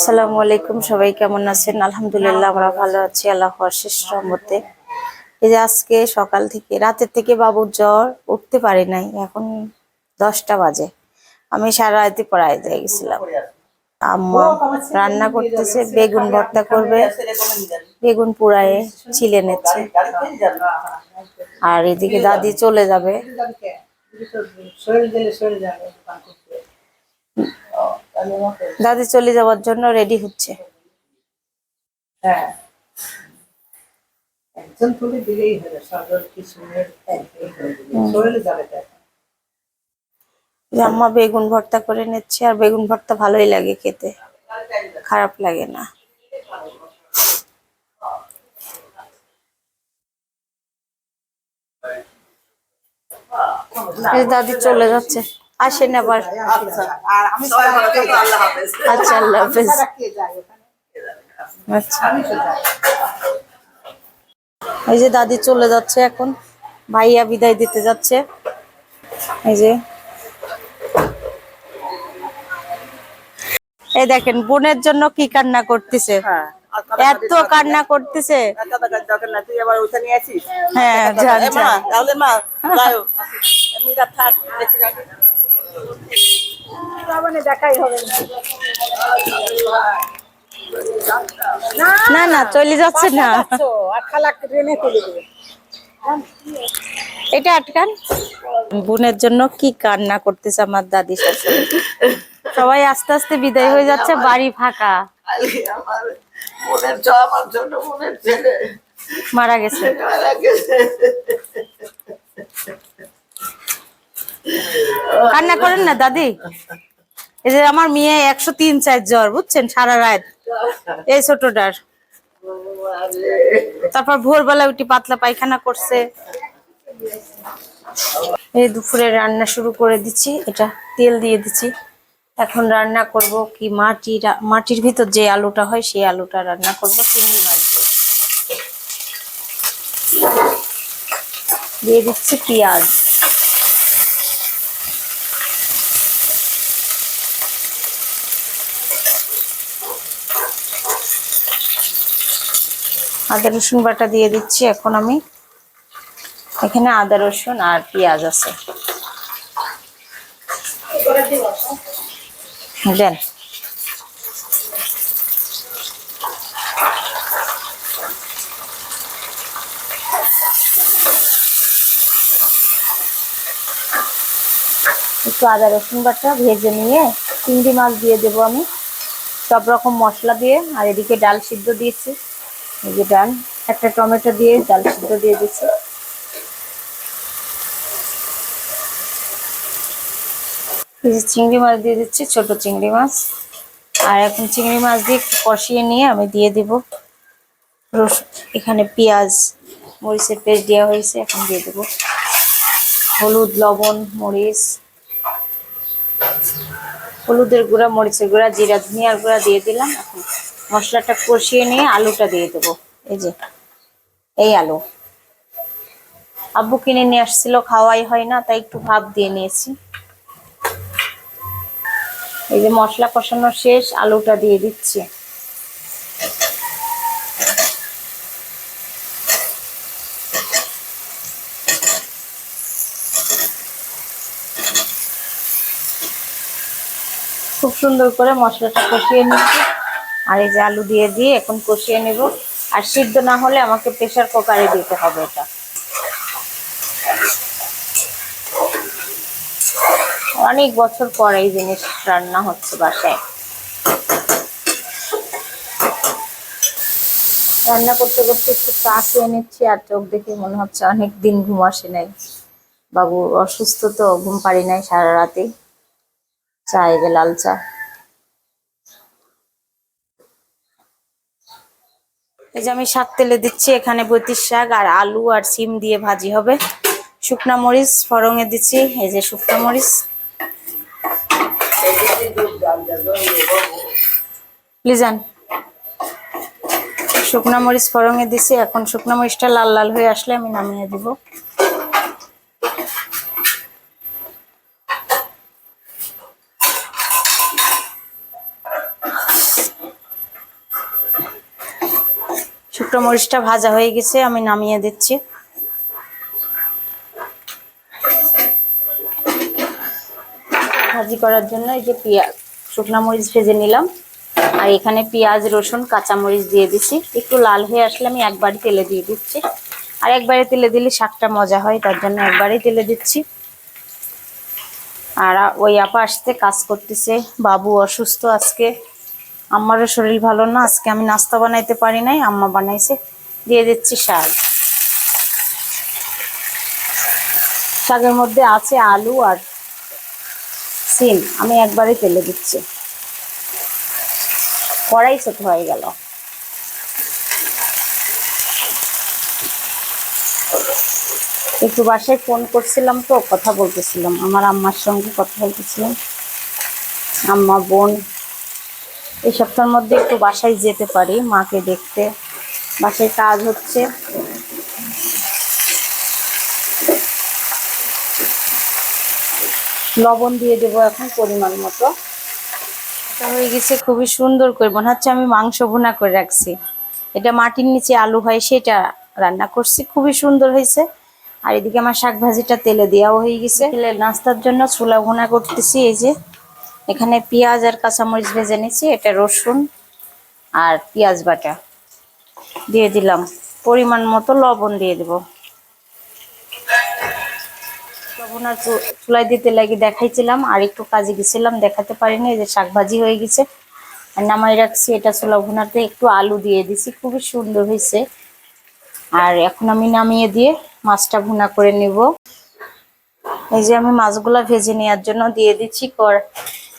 আসসালামু আলাইকুম, সবাই কেমন আছেন? আলহামদুলিল্লাহ, আমরা ভালো আছি আল্লাহ অশেষ রহমতে। এই যে আজকে সকাল থেকে, রাতের থেকে বাবুর জ্বর উঠতে পারি নাই, এখন দশটা বাজে। আমি সারা রাতে পড়ায় দিয়ে গেছিলাম। আম্মা রান্না করতেছে, বেগুন ভর্তা করবে, বেগুন পুড়ায়ে ছিলে নিচ্ছে। আর এদিকে দাদি চলে যাবে। দাদি চলে যাওয়ার জন্য রেডি হচ্ছে। হ্যাঁ। একজন তুলে দিলেই শরীরে যাবে। আম্মা বেগুন ভর্তা করে নিচ্ছে আর বেগুন ভর্তা ভালোই লাগে খেতে। খারাপ লাগে না। দাদি চলে যাচ্ছে। আসেন আবার। আর আমি আল্লাহ হাফেজ। আচ্ছা আল্লাহ হাফেজ। আচ্ছা। যাই এই যে দাদি চলে যাচ্ছে এখন ভাইয়া বিদায় দিতে যাচ্ছে। এই যে। এই দেখেন বোনের জন্য কি কান্না করতেছে? হ্যাঁ এত কান্না করতেছে। হ্যাঁ। তাহলে মা দেখাই হবে। না না চলে যাচ্ছে না। এটা আটকান। বোনের জন্য কি কান্না করতেছে আমার দাদি শাশুড়ি সবাই আস্তে আস্তে বিদায় হয়ে যাচ্ছে বাড়ি ফাঁকা। মারা গেছে মারা গেছে। কান্না করেন না, দাদি? এই যে আমার মেয়ে একশো তিন চার জ্বর, বুঝছেন? সারা রাত। এই ছোটটার। তারপর ভোরবেলা উঠি পাতলা পায়খানা করছে। এই দুপুরে রান্না শুরু করে দিচ্ছি। এটা তেল দিয়ে দিচ্ছি। এখন রান্না করব কি মাটি মাটির ভিতর যে আলুটা হয়, সেই আলুটা রান্না করব, চিংড়ি মাছ। দিয়ে দিচ্ছি পেঁয়াজ। আদা, রসুন বাটা দিয়ে দিচ্ছি। এখন আমি এখানে আদা, রসুন আর পেঁয়াজ আছে। দেন। একটু আদা, রসুন বাটা ভেজে নিয়ে চিংড়ি মাছ দিয়ে দেবো আমি। সব রকম মশলা দিয়ে। আর এদিকে ডাল সিদ্ধ দিয়েছি। এই যে ডাল, একটা টমেটো দিয়ে ডাল সিদ্ধ দিয়ে দিচ্ছি। চিংড়ি মাছ দিয়ে দিচ্ছি, ছোট চিংড়ি মাছ। আর এখন চিংড়ি মাছ দিয়ে একটু কষিয়ে নিয়ে আমি দিয়ে দিব রসুন। এখানে পেঁয়াজ, মরিচের পেস্ট দেওয়া হয়েছে, এখন দিয়ে দেবো। হলুদ, লবণ, মরিচ। হলুদের গুঁড়া, মরিচের গুঁড়া, জিরা, ধনিয়ার গুঁড়া দিয়ে দিলাম। এখন মশলাটা কষিয়ে নিয়ে আলুটা দিয়ে দেবো। এই যে, এই আলু। আব্বু কিনে নিয়ে আসছিল, খাওয়াই হয় না, তাই একটু ভাব দিয়ে নিয়েছি। এই যে মশলা কষানো শেষ, আলুটা দিয়ে দিচ্ছি। খুব সুন্দর করে মশলাটা কষিয়ে নিচ্ছি। আর এই যে আলু দিয়ে দিয়ে এখন কষিয়ে নেব। আর সিদ্ধ না হলে আমাকে প্রেসার কুকারে দিতে হবে এটা। অনেক বছর পর এই জিনিস রান্না হচ্ছে বাসায়। রান্না করতে করতে একটু চা খেয়ে নিচ্ছি আর চোখ দেখে মনে হচ্ছে অনেক দিন ঘুম আসে নাই। বাবু অসুস্থ তো, ঘুম পারি নাই সারা রাতে চা যে লাল চা। এই যে আমি শাক তেলে দিচ্ছি, এখানে বৈতির শাক আর আলু আর সিম দিয়ে ভাজি হবে। শুকনা মরিচ ফরঙে দিচ্ছি, এই যে শুকনো মরিচ। প্লিজান শুকনো মরিচ ফরঙে দিছি এখন শুকনো মরিচটা লাল লাল হয়ে আসলে আমি নামিয়ে দিব শুকনো মরিচটা ভাজা হয়ে গেছে, আমি নামিয়ে দিচ্ছি। ভাজি করার জন্য এই যে পেঁয়াজ শুকনো মরিচ ভেজে নিলাম। আর এখানে পেঁয়াজ, রসুন, কাঁচা মরিচ দিয়ে দিচ্ছি। একটু লাল হয়ে আসলে আমি একবারই তেলে দিয়ে দিচ্ছি। আর একবারে তেলে দিলে শাকটা মজা হয়, তার জন্য একবারেই তেলে দিচ্ছি। আর ওই আপা আসতে কাজ করতেছে, বাবু অসুস্থ আজকে। আমারও শরীর ভালো না, আজকে আমি নাস্তা বানাইতে পারি নাই, আম্মা বানাইছে, দিয়ে দিচ্ছি শাক। শাকের মধ্যে আছে আলু আর সিম, আমি একবারই তেলে দিচ্ছি। কড়াই ছোট হয়ে গেল। একটু বাসায় ফোন করছিলাম তো, কথা বলতেছিলাম, আমার আম্মার সঙ্গে কথা বলতেছিলাম। আম্মা, বোন এই সপ্তাহের মধ্যে একটু বাসায় যেতে পারি মাকে দেখতে। বাসায় কাজ হচ্ছে। লবণ দিয়ে দেবো এখন পরিমাণ মতো। হয়ে গেছে খুবই সুন্দর করে। মনে হচ্ছে আমি মাংস ভুনা করে রাখছি। এটা মাটির নিচে আলু হয় সেটা রান্না করছি। খুবই সুন্দর হয়েছে। আর এদিকে আমার শাক ভাজিটা তেলে দেওয়াও হয়ে গেছে। নাস্তার জন্য চুলা ভুনা করতেছি এই যে। এখানে পেঁয়াজ আর কাঁচামরিচ ভেজে নিয়েছি, এটা রসুন আর পেঁয়াজ বাটা। দিয়ে দিলাম। পরিমাণ মতো লবণ দিয়ে দেবো। লবণ আর চু- চুলায় দিতে লাগি দেখাইছিলাম, আর একটু কাজে গেছিলাম, দেখাতে পারিনি, এই যে শাক ভাজি হয়ে গেছে। আর নামাই রাখছি, এটা চুলা ভুনাতে একটু আলু দিয়ে দিছি, খুবই সুন্দর হয়েছে। আর এখন আমি নামিয়ে দিয়ে মাছটা ভুনা করে নিব। এই যে আমি মাছগুলা ভেজে নেওয়ার জন্য দিয়ে দিচ্ছি কর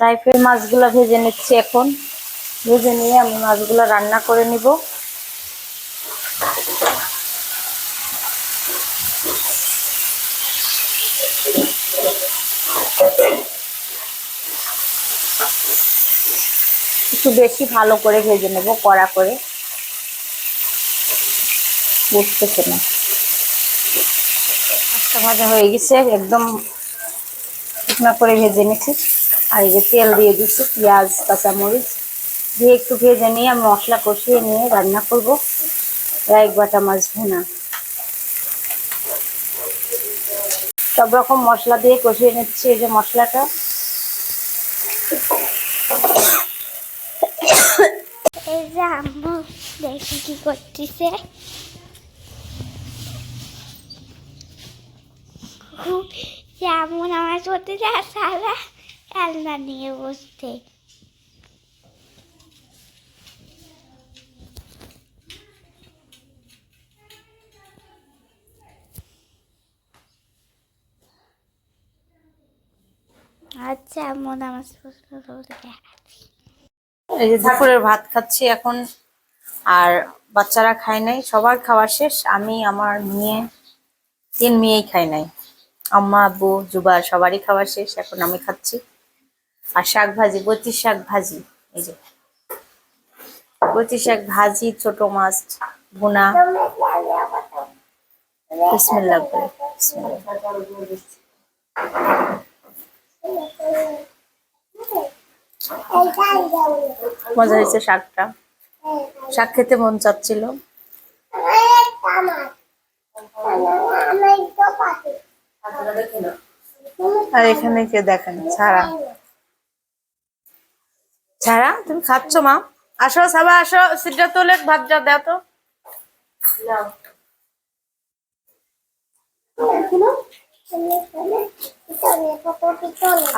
ফ্রাই ফ্রাই মাছগুলা ভেজে নিচ্ছি এখন। ভেজে নিয়ে আমি মাছগুলো রান্না করে নিব। একটু বেশি ভালো করে ভেজে নেব, কড়া করে। উঠতেছে না মাছটা ভাজা হয়ে গেছে, একদম শুকনা করে ভেজে নিচ্ছি। আর এই যে তেল দিয়ে দিচ্ছি, পেঁয়াজ, কাঁচামরিচ দিয়ে একটু ভেজে নিয়ে আমি মশলা কষিয়ে নিয়ে রান্না করব। এক বাটা মাছ ভুনা। সব রকম মশলা দিয়ে কষিয়ে নিচ্ছি এই যে মশলাটা। দেখি কি করতেছে। আমার সাথে যা সারা খেলনা নিয়ে বসতে আচ্ছা এমন আমার এই যে দুপুরের ভাত খাচ্ছি এখন, আর বাচ্চারা খায় নাই, সবার খাওয়া শেষ। আমি, আমার মেয়ে, তিন মেয়েই খাই নাই। আম্মা, আব্বু জুবার সবারই খাওয়া শেষ, এখন আমি খাচ্ছি। আর শাক ভাজি বতি শাক ভাজি। এই যে। বতি শাক ভাজি, ছোট মাছ বোনা মজা হয়েছে শাকটা। শাক খেতে মন চাচ্ছিল। আর এখানে কে দেখেন, ছাড়া। ছাড়া তুমি খাচ্ছ মা। আসো সাবা আসো সিটটা তোলে ভাতটা দাও তো।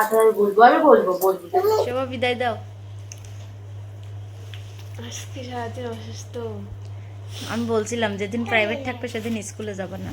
আমি বলব বলব বিদায় দাও। আজকে সারাদিন অসুস্থ। আমি বলছিলাম যেদিন প্রাইভেট থাকবে সেদিন স্কুলে যাব না।